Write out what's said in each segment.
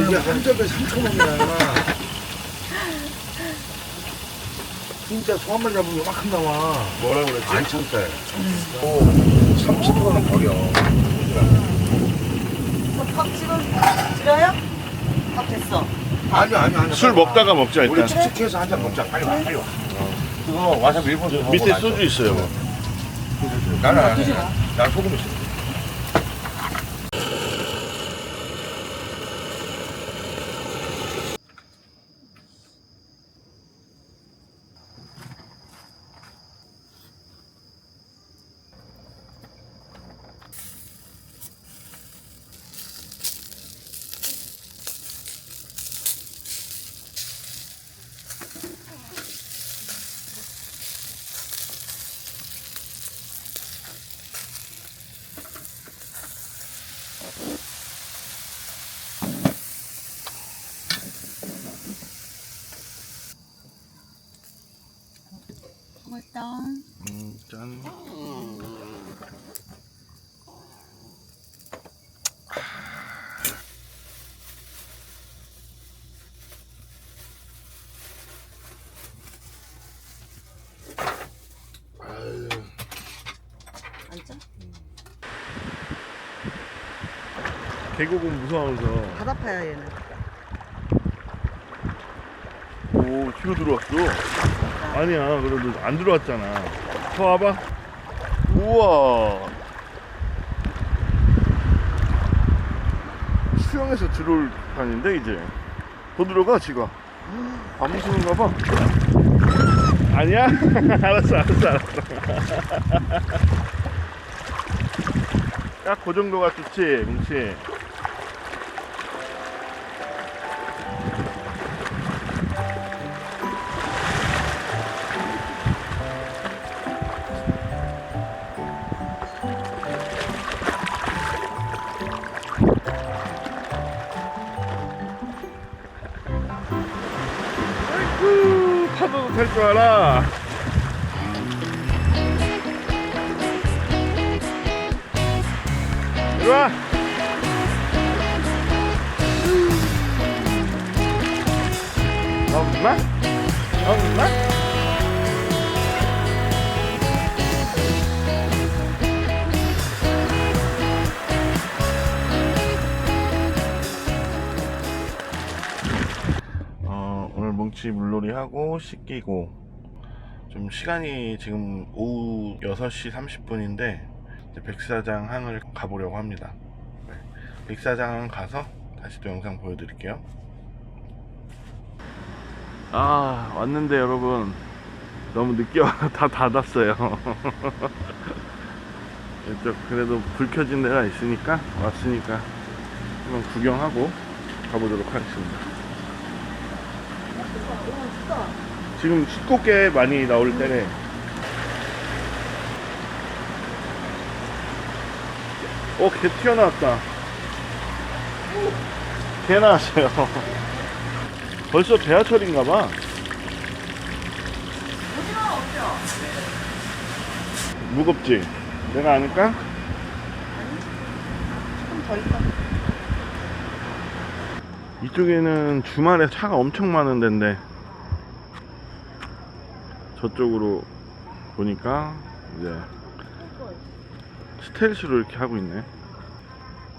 이게 먹어. 한 접에 3천 원이야. 진짜 소 한 마리 잡으면 이만큼 나와. 뭐라 그랬지? 안 참대. 오, 30%는 버려. 밥 지금 드려요? 밥 됐어. 아니, 아니, 아니. 술 먹다가 먹자 우리 일단. 칙칙해서 한 잔 먹자. 빨리 와, 빨리 와. 그거 와사비 일본 좀 밑에 소주 있어요. 뭐. 나는 안 해. 난 소금 있어. 맛있다. 음, 짠. 앉아. 계곡은 무서워서. 바다 파야 얘는. 오, 뒤로 들어왔어. 아니야, 그래도 안 들어왔잖아. 더 와봐. 우와. 수영해서 들어올 판인데, 이제. 더 들어가, 지가. 안 무서운가 봐. 아니야? 알았어, 알았어, 알았어. 딱 그 정도가 좋지, 뭉치. 파도 뭉치 물놀이 하고 씻기고 좀 시간이 지금 오후 6시 30분인데 백사장 항을 가보려고 합니다. 네, 백사장 항 가서 다시 또 영상 보여드릴게요. 아 왔는데 여러분 너무 늦게 와서 다 닫았어요. 이쪽 그래도 불 켜진 데가 있으니까 왔으니까 한번 구경하고 가보도록 하겠습니다. 지금 숫꽃게 많이 나올 때래. 어, 개 튀어나왔다. 개 나왔어요. 벌써 배아철인가봐. 무겁지? 내가 아닐까? 조금 더 있다. 이쪽에는 주말에 차가 엄청 많은 데인데 저쪽으로 보니까 이제 스텔스로 이렇게 하고 있네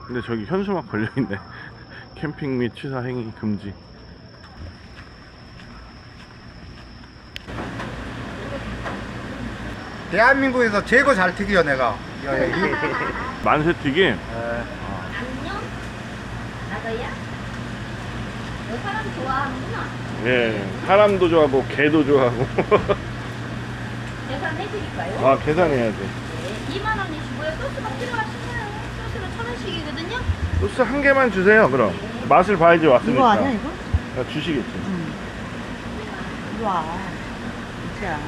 근데 저기 현수막 걸려있네 캠핑 및 취사 행위 금지 대한민국에서 최고 잘 튀겨 내가. 여기. 만세튀김 안녕? 나도야? 너 사람 좋아하는구나. 예 사람도 좋아하고 개도 좋아하고 계산해드릴까요? 아 계산해야지 네, 2만 원이시고요. 소스가 필요하신가요? 소스는 천 원씩이거든요. 소스 한 개만 주세요 그럼 맛을 봐야지 왔으니까 이거 아니야 이거? 야, 주시겠지 응. 이리 와. 진짜.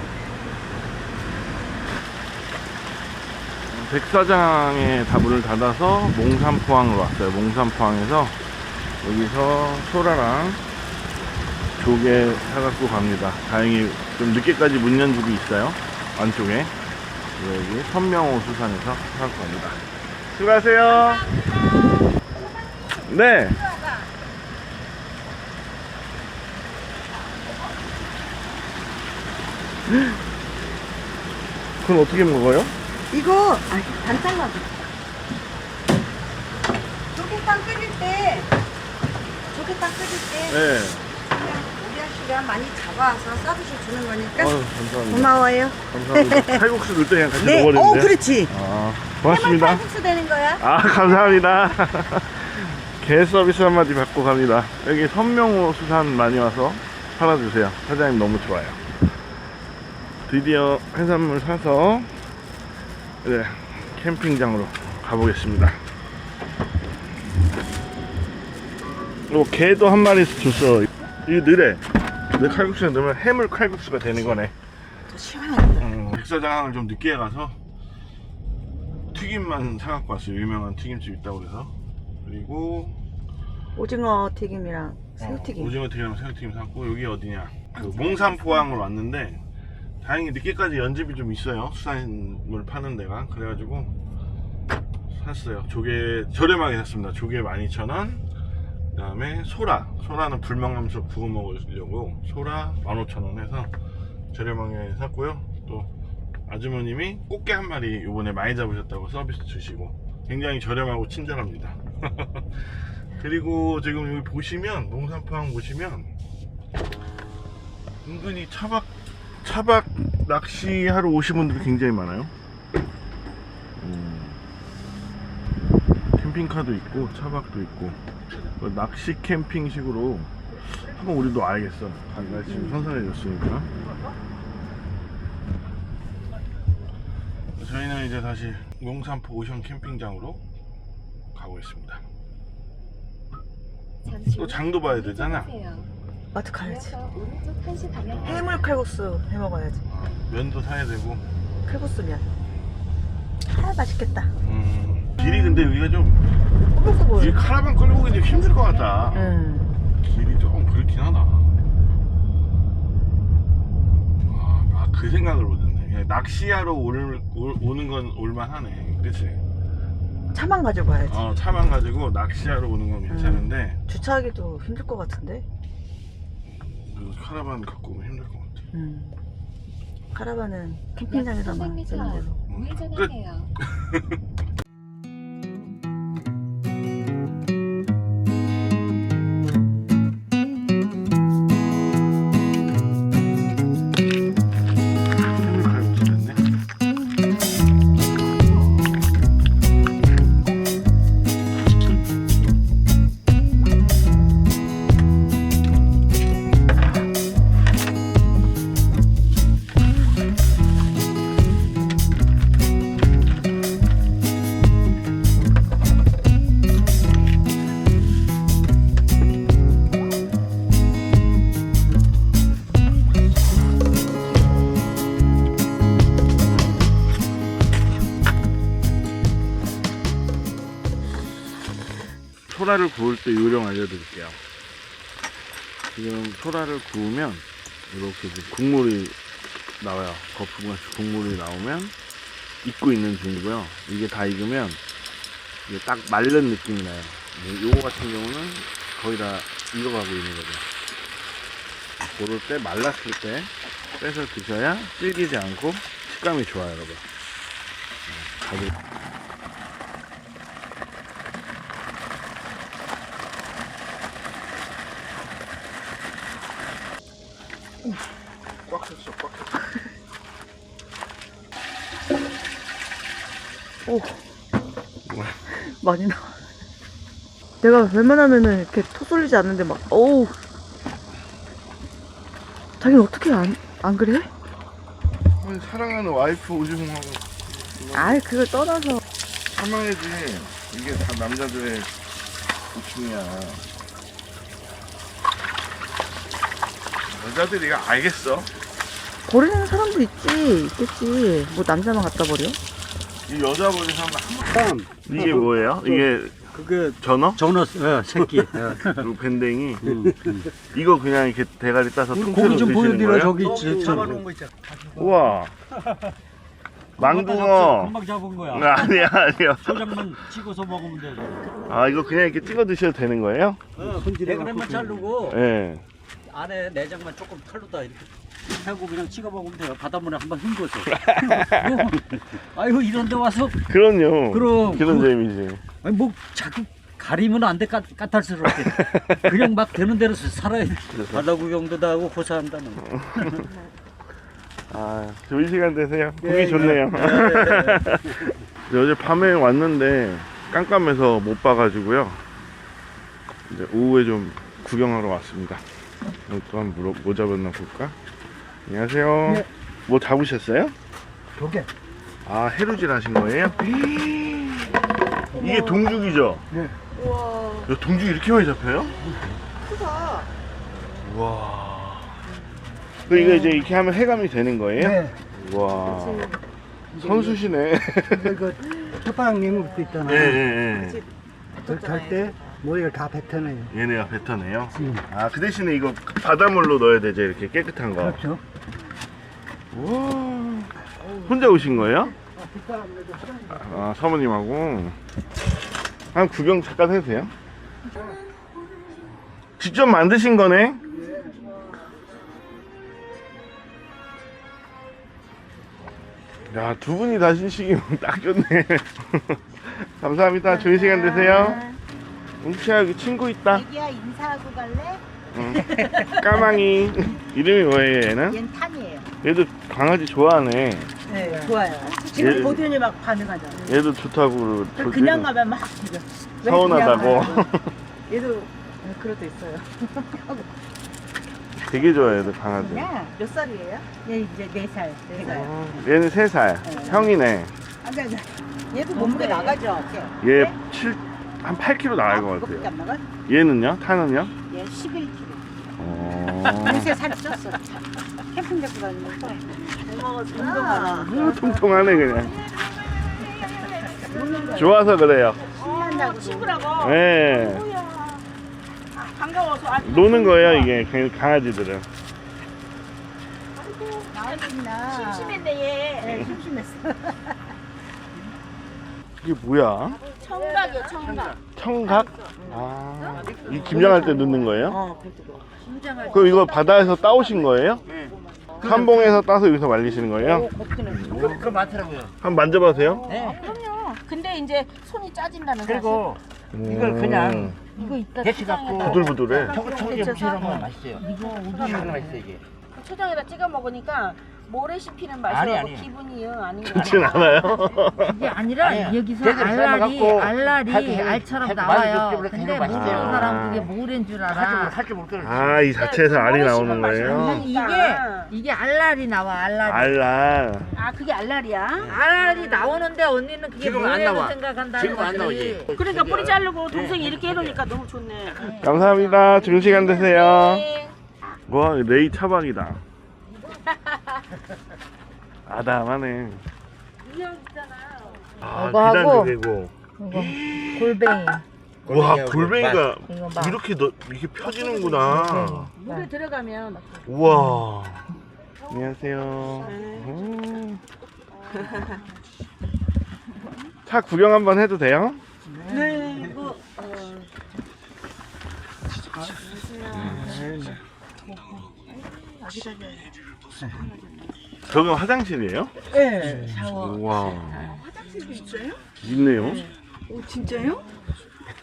백사장에 다 문을 닫아서 몽산포항으로 왔어요. 몽산포항에서 여기서 소라랑 조개 사갖고 갑니다. 다행히 좀 늦게까지 문 연 집이 있어요. 안쪽에. 여기 선명호 수산에서 사갖고 갑니다. 수고하세요. 네. 그건 어떻게 먹어요? 이거 아, 가져. 조개탕 끓일 때 조개탕 끓일 때 네. 그냥 많이 잡아와서 서비스 주는 거니까 아유, 감사합니다. 고마워요. 감사합니다. 칼국수 넣을 때 그냥 같이 네, 어 먹어버리는데. 그렇지. 아, 고맙습니다. 칼국수 되는 거야. 아, 감사합니다. 개 서비스 한마디 받고 갑니다. 여기 선명호 수산 많이 와서 팔아주세요. 사장님 너무 좋아요. 드디어 해산물 사서 네, 캠핑장으로 가보겠습니다. 요 개도 한 마리씩 줬어. 이거 느래. 내 칼국수에 넣으면 해물 칼국수가 되는 거네. 더 시원하겠다. 음, 백사장을 좀 늦게 가서 튀김만 사갖고 왔어요. 유명한 튀김집 있다고 그래서. 그리고 오징어 튀김이랑 어, 새우튀김. 오징어 튀김이랑 새우튀김 샀고 여기 어디냐? 그 몽산포항으로 왔는데 다행히 늦게까지 연집이 좀 있어요. 수산물 파는 데가 그래가지고 샀어요. 조개 저렴하게 샀습니다. 조개 12,000원. 그 다음에 소라, 소라는 불멍하면서 구워 먹으려고 소라 15,000원 해서 저렴하게 샀고요. 또 아주머님이 꽃게 한 마리 요번에 많이 잡으셨다고 서비스 주시고 굉장히 저렴하고 친절합니다. 그리고 지금 여기 보시면 농산포항 보시면 은근히 차박 차박 낚시하러 오신 분들이 굉장히 많아요. 음, 캠핑카도 있고 차박도 있고 그 낚시 캠핑식으로 한번 우리도 알겠어. 날씨 좀 선선해졌으니까. 저희는 이제 다시 용산포 오션 캠핑장으로 가고 있습니다. 또 장도 봐야 되잖아. 마트 가야지. 해물 칼국수 해 먹어야지. 아, 면도 사야 되고. 칼국수 면. 아 맛있겠다. 음, 길이 근데 여기가 좀. 뭐, 이 카라반 끌고 오기 좀 힘들 것 같다. 응. 길이 조금 그렇긴 하다. 아, 아, 그 생각을 못했네. 그냥 낚시하러 올, 올- 오는 건 올만하네. 그치? 차만 가지고 와야지. 어, 차만 가지고 낚시하러 오는 건 괜찮은데, 주차하기도 힘들 것 같은데. 그 카라반 갖고 오면 힘들 것 같아. 음. 카라반은 캠핑장에서만 쓰는 걸로. 음, 끝. 우회전하세요. 소라를 구울 때 요령 알려드릴게요. 지금 소라를 구우면 이렇게 국물이 나와요. 거품같이 국물이 나오면 익고 있는 중이고요. 이게 다 익으면 이게 딱 마른 느낌이 나요. 네, 요거 같은 경우는 거의 다 익어가고 있는 거죠. 그럴 때 말랐을 때 빼서 드셔야 질기지 않고 식감이 좋아요, 여러분. 네, 가격. 꽉 찼어, 꽉 찼어. 오. 뭐야? 많이 나와. 내가 웬만하면은 이렇게 토 쏠리지 않는데 막, 어우. 자기는 어떻게 안, 안 그래? 사랑하는 와이프 오징어하고 아이, 그걸 떠나서. 참아야지. 이게 다 남자들의 고충이야. 여자들이 이거 알겠어. 버리는 사람도 있지, 있겠지. 뭐 남자만 갖다 버려? 이 여자 버리는 사람 한 이게 뭐예요? 이게 그게 전어? 전어 어, 새끼. 어. 그리고 밴댕이. 음, 음. 이거 그냥 이렇게 대가리 따서 통째로 고기 좀 드시는 보여드려 거예요? 저기 있지. 저기. 우와. 망둥어. 금방 잡은 거야. 아니야 아니요. 초장만 찍어서 먹으면 돼. 아 이거 그냥 이렇게 찍어 드셔도 되는 거예요? 어, 대그램만 자르고 예. 안에 내장만 조금 칼로다 이렇게 하고 그냥 찍어 먹으면 돼요. 바닷물에 한번 헹궈서. 아이고 이런 데 와서 그럼요. 그럼, 그런 그- 재미지. 아니, 뭐 자꾸 가리면 안 돼 까탈스럽게. 그냥 막 되는 대로 살아야 돼. 바다 구경도 다 하고 호사한다는 거. 아 좋은 시간 되세요. 보기 예, 좋네요. 어제 밤에 왔는데 깜깜해서 못 봐가지고요. 이제 오후에 좀 구경하러 왔습니다. 오늘 또 한번 물어, 뭐 잡았나 볼까? 안녕하세요. 뭐 잡으셨어요? 조개. 아 해루질 하신 거예요? 이게 동죽이죠? 네. 우와 이거 동죽 이렇게 많이 잡혀요? 크다. 와. 그 이거 이제 이렇게 하면 해감이 되는 거예요? 네. 와. 선수시네. 근데 그 첫바닥 내물 수 있잖아. 예, 예, 예. 그럴때 모래를 다 뱉어내요. 얘네가 뱉어내요? 음. 아, 그 대신에 이거 바닷물로 넣어야 되죠, 이렇게 깨끗한 거. 그렇죠. 우와. 혼자 오신 거예요? 아, 사모님하고. 한 구경 잠깐 해주세요. 직접 만드신 거네? 야, 두 분이 다 신식이면 딱 좋네. 감사합니다. 좋은 시간 되세요. 웅치야, 여기 친구 있다. 애기야 인사하고 갈래? 응. 까망이. 이름이 뭐예요, 얘는? 얜 탄이에요. 얘도 강아지 좋아하네. 네 좋아요. 지금 예. 보더니 막 반응하잖아. 얘도 좋다고 그러고. 그냥 가면 막왜 서운하다고. 얘도 네, 그럴 때 있어요. 되게 좋아해, 얘도 강아지. 야, 몇 살이에요? 얘 이제 네 살. 네 살. 어, 얘는 3살. 형이네. 아니, 아니, 얘도 몸무게 나가죠. 얘 7, 한 8kg 나갈 것 그거밖에 같아요. 안? 얘는요? 타는요? 얘 11kg. 어. 요새 살 쪘어. 캠핑 잡고 다니면서. 운동하나. 음, 통통하네, 그냥. 좋아서 그래요. 신난다고. 친구라고. 네. 반가워서 아, 노는 거예요, 이게. 그 강아지들은. 나오겠나. 심심했네 얘. 네, 심심했어. 이게 뭐야? 청각이야 청각. 청각? 아. 이 김장할 때 넣는 거예요? 어 그것도. 그럼 이거 바다에서 따오신 거예요? 삼봉에서 따서 여기서 말리시는 거예요? 그 많더라고요. 한번 만져봐도 돼요? 네. 그럼요. 근데 이제 손이 짜진다는 그리고 이걸 그냥 이거 이따 대치 갖고 부들부들해. 청국청국에 무쳐놓으면 맛있어요. 이거 우동이 맛있어 이게. 초장에다 찍어 먹으니까 모래 씹히는 맛이 아니, 아니. 기분이 영 아닌 거 그렇진 않아요. 그게 아니라 아니야. 여기서 알알이 삶아갖고 알알이 알처럼 해- 나와요. 근데 맛있대요. 모르는 사람 그게 모래인 줄 알아. 할줄 모르겠어. 아, 이 자체에서 알이 나오는 거예요? 아니, 이게 이게 알알이 나와 알알이. 알알. 아 그게 알랄이야? 알알이 나오는데 언니는 그게 지금 안 모래로 나와. 생각한다는 지금 안 거지. 나오지. 그러니까 뿌리 자르고 동생이 이렇게 해놓으니까 너무 좋네. 감사합니다. 좋은 시간 되세요. 네. 와, 레이 차박이다. 아담하네. 아, 이거 하고. 비단조개고. 이거 골뱅이. 와, 골뱅이가 이거. 이렇게 너, 이렇게 펴지는구나. 물에 들어가면 우와. 안녕하세요. 음. 차 구경 한번 해도 돼요? 네 이거 저기 화장실이에요? 네 샤워. 우와. 화장실도 있어요? 있네요. 오 진짜요?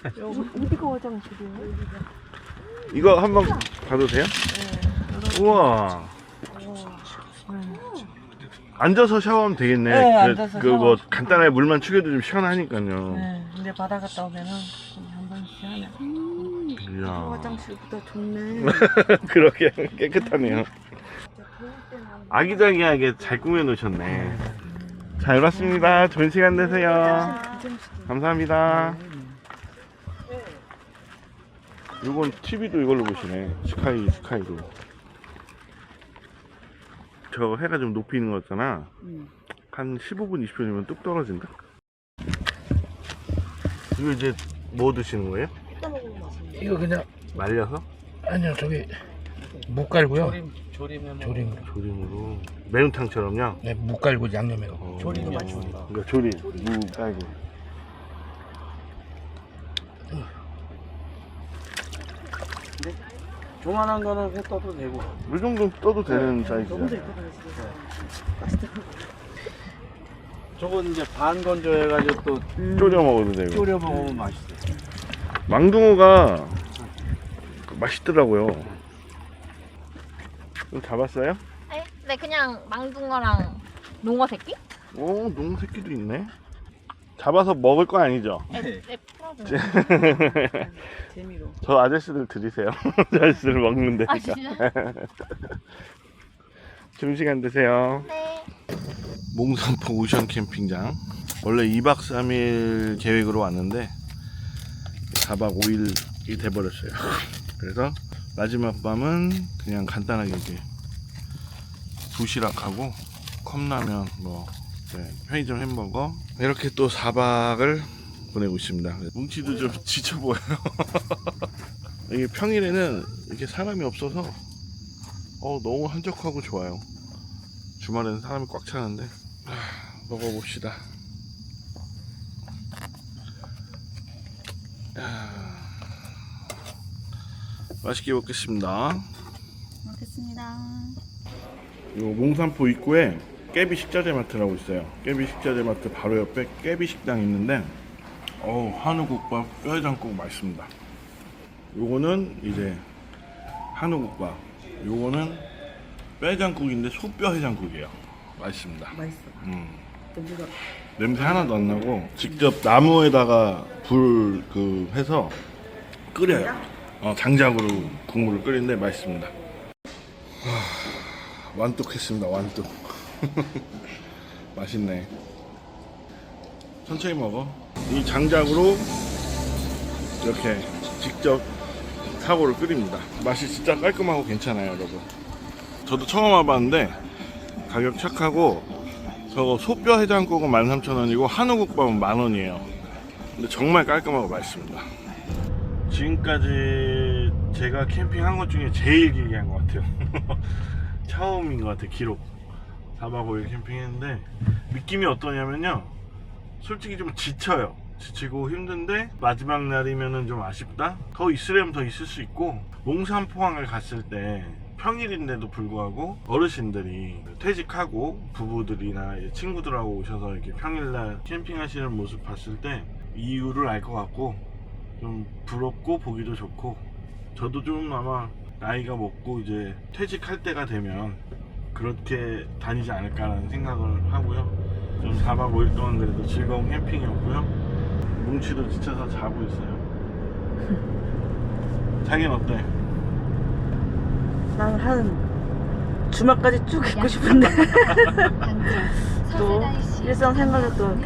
어디가 화장실이에요? 이거 한번 봐도 돼요? 우와. 앉아서 샤워하면 되겠네. 네, 그- 앉아서 그뭐 샤워. 간단하게 물만 축여도 좀 시원하니까요. 네 근데 바다 갔다 오면은 한 번씩 하네. 이야. 화장실보다 좋네. 그러게 깨끗하네요. 아기자기하게 잘 꾸며 놓으셨네. 잘 봤습니다. 좋은 시간 되세요. 감사합니다. 이건 TV도 이걸로 보시네. 스카이 스카이로. 저 해가 좀 높이 있는 거 같잖아. 한 15분 20분이면 뚝 떨어진다. 이거 이제 뭐 드시는 거예요? 이거 그냥 말려서? 아니요 저기 못 갈고요. 조림으로. 조림으로 매운탕처럼요? 네, 무 깔고 양념해요. 어. 조림이 어, 맛있습니다. 그러니까 조림, 무 깔고. 조만한 거는 회 떠도 되고. 이 정도 떠도 되는 사이즈야. 저건 이제 반 건조해가지고 또 졸여 먹어도 되고. 졸여 먹으면 맛있어요. 망둥어가 맛있더라고요. 좀 잡았어요? 네, 네 그냥 망둥어랑 농어 새끼? 오, 농 새끼도 있네. 잡아서 먹을 거 아니죠? 네, 네 풀어줘. 재미로. 저 아저씨들 드리세요. 저 아저씨들 먹는 데니까. 아 진짜? 점심시간 되세요. 네. 몽산포 오션 캠핑장. 원래 2박 3일 계획으로 왔는데 4박 5일이 돼버렸어요. 그래서 마지막 밤은 그냥 간단하게 이제 도시락하고 컵라면 뭐 네, 편의점 햄버거 이렇게 또 4박을 보내고 있습니다. 뭉치도 좀 지쳐 보여요. 이게 평일에는 이렇게 사람이 없어서 어, 너무 한적하고 좋아요. 주말에는 사람이 꽉 차는데 하, 먹어봅시다. 야, 맛있게 먹겠습니다. 먹겠습니다. 요 몽산포 입구에 깨비 식자재 마트라고 있어요. 깨비 식자재 마트 바로 옆에 깨비 식당 있는데 어우 한우국밥 뼈해장국 맛있습니다. 요거는 이제 한우국밥. 요거는 뼈해장국인데 소뼈 해장국이에요. 맛있습니다. 맛있어. 음. 냄새가. 냄새 하나도 안 나고 직접 나무에다가 불 그 해서 끓여요. 어, 장작으로 국물을 끓이는데 맛있습니다. 하, 완뚝했습니다. 완뚝. 맛있네. 천천히 먹어. 이 장작으로 이렇게 직접 사고를 끓입니다. 맛이 진짜 깔끔하고 괜찮아요, 여러분. 저도 처음 와봤는데 가격 착하고 저거 소뼈 해장국은 13,000원이고 한우국밥은 만원이에요. 근데 정말 깔끔하고 맛있습니다. 지금까지 제가 캠핑한 것 중에 제일 길게 한 것 같아요. 처음인 것 같아요, 기록. 4박 5일 캠핑했는데 느낌이 어떠냐면요. 솔직히 좀 지쳐요. 지치고 힘든데 마지막 날이면은 좀 아쉽다. 더 있으려면 더 있을 수 있고 몽산 포항을 갔을 때 평일인데도 불구하고 어르신들이 퇴직하고 부부들이나 친구들하고 오셔서 이렇게 평일날 캠핑하시는 모습 봤을 때 이유를 알 것 같고 좀 부럽고 보기도 좋고 저도 좀 아마 나이가 먹고 이제 퇴직할 때가 되면 그렇게 다니지 않을까라는 생각을 하고요. 좀 4박 5일 동안 그래도 즐거운 캠핑이었고요. 뭉치도 지쳐서 자고 있어요. 자기는 어때? 나는 한 주말까지 쭉 있고 싶은데 또 일상생활로 또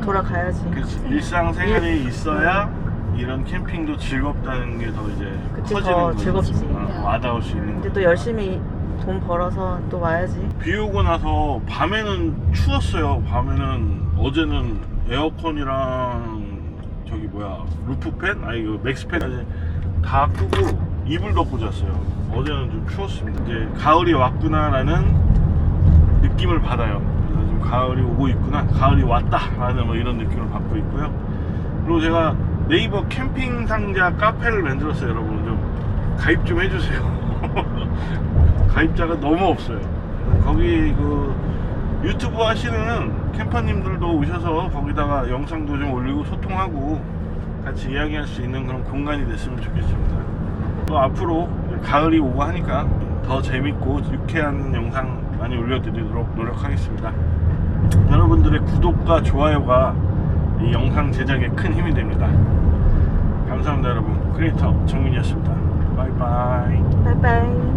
돌아가야지. 그치. 일상생활이 있어야 이런 캠핑도 즐겁다는 게 더 이제 그치, 커지는 더. 즐겁지. 어, 와닿을 수 있는 거. 또 열심히 돈 벌어서 또 와야지. 비 오고 나서 밤에는 추웠어요. 밤에는 어제는 에어컨이랑 저기 뭐야 루프팬 아니 그 맥스팬까지 다 끄고 이불 덮고 잤어요. 어제는 좀 추웠습니다. 이제 가을이 왔구나라는 느낌을 받아요. 그래서 지금 가을이 오고 있구나, 가을이 왔다라는 뭐 이런 느낌을 받고 있고요. 그리고 제가 네이버 캠핑 상자 카페를 만들었어요, 여러분. 좀 가입 좀 해주세요. 가입자가 너무 없어요. 거기 그 유튜브 하시는 캠퍼님들도 오셔서 거기다가 영상도 좀 올리고 소통하고 같이 이야기할 수 있는 그런 공간이 됐으면 좋겠습니다. 또 앞으로 가을이 오고 하니까 더 재밌고 유쾌한 영상 많이 올려드리도록 노력하겠습니다. 여러분들의 구독과 좋아요가 이 영상 제작에 큰 힘이 됩니다. 감사합니다, 여러분. 크리에이터 정민이었습니다. 바이바이. 바이바이.